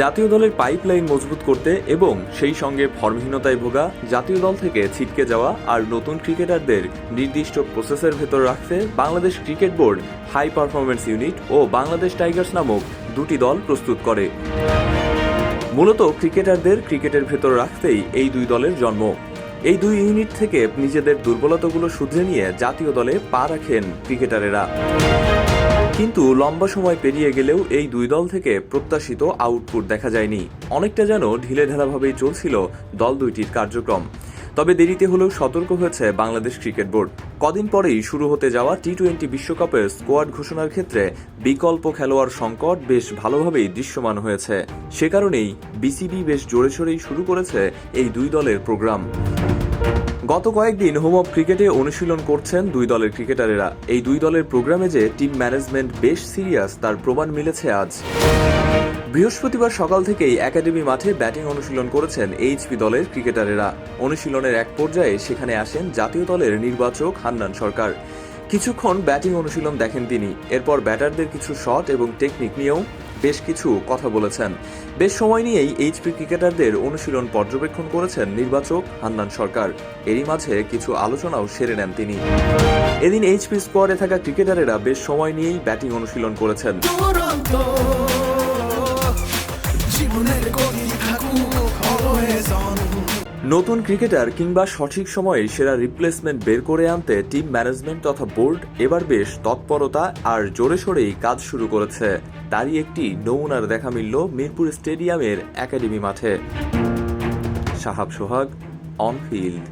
জাতীয় দলের পাইপলাইন মজবুত করতে এবং সেই সঙ্গে ফর্মহীনতায় ভোগা জাতীয় দল থেকে ছিটকে যাওয়া আর নতুন ক্রিকেটারদের নির্দিষ্ট প্রসেসের ভেতর রাখতে Bangladesh cricket board high performance unit ও বাংলাদেশ টাইগার্স নামক দুটি দল প্রস্তুত করে। মূলত ক্রিকেটারদের ক্রিকেটের ভেতর রাখতেই এই দুই দলের জন্ম। এই দুই ইউনিট থেকে নিজেদের দুর্বলতাগুলো শুধরে নিয়ে জাতীয় দলে পা রাখেন ক্রিকেটারেরা। কিন্তু লম্বা সময় পেরিয়ে গেলেও এই দুই দল থেকে প্রত্যাশিত আউটপুট দেখা যায়নি। অনেকটা যেন ঢিলে ঢালাভাবেই চলছিল দল দুইটির কার্যক্রম। তবে দেরিতে হলেও সতর্ক হয়েছে বাংলাদেশ ক্রিকেট বোর্ড। কদিন পরেই শুরু হতে যাওয়া টি টোয়েন্টি বিশ্বকাপের স্কোয়াড ঘোষণার ক্ষেত্রে বিকল্প খেলোয়াড় সংকট বেশ ভালোভাবেই দৃশ্যমান হয়েছে। সে কারণেই বিসিবি বেশ জোরে সোরেই শুরু করেছে এই দুই দলের প্রোগ্রাম। গত কয়েকদিন হোম অফ ক্রিকেটে অনুশীলন করছেন দুই দলের ক্রিকেটারেরা। এই দুই দলের প্রোগ্রামে যে টিম ম্যানেজমেন্ট বেশ সিরিয়াস, তার প্রমাণ মিলেছে আজ। বৃহস্পতিবার সকাল থেকেই একাডেমি মাঠে ব্যাটিং অনুশীলন করেছেন এইচপি দলের ক্রিকেটারেরা। অনুশীলনের এক পর্যায়ে সেখানে আসেন জাতীয় দলের নির্বাচক হান্নান সরকার। কিছুক্ষণ ব্যাটিং অনুশীলন দেখেন তিনি। এরপর ব্যাটারদের কিছু শট এবং টেকনিক নিয়েও বেশ কিছু কথা বলেছেন। বেশ সময় নিয়েই এইচপি ক্রিকেটারদের অনুশীলন পর্যবেক্ষণ করেছেন নির্বাচক হান্নান সরকার। এরই মাঝে কিছু আলোচনাও সেরে নেন তিনি। এদিন এইচপি স্কোয়াডে থাকা ক্রিকেটারেরা বেশ সময় নিয়েই ব্যাটিং অনুশীলন করেছেন। নতুন ক্রিকেটার কিংবা সঠিক সময়ে সেরা রিপ্লেসমেন্ট বের করে আনতে টিম ম্যানেজমেন্ট তথা বোর্ড এবার বেশ তৎপরতা আর জোরে সোরেই কাজ শুরু করেছে। তারই একটি নমুনার দেখা মিলল মিরপুর স্টেডিয়ামের একাডেমি মাঠে। সাহাব সোহাগ অন ফিল্ড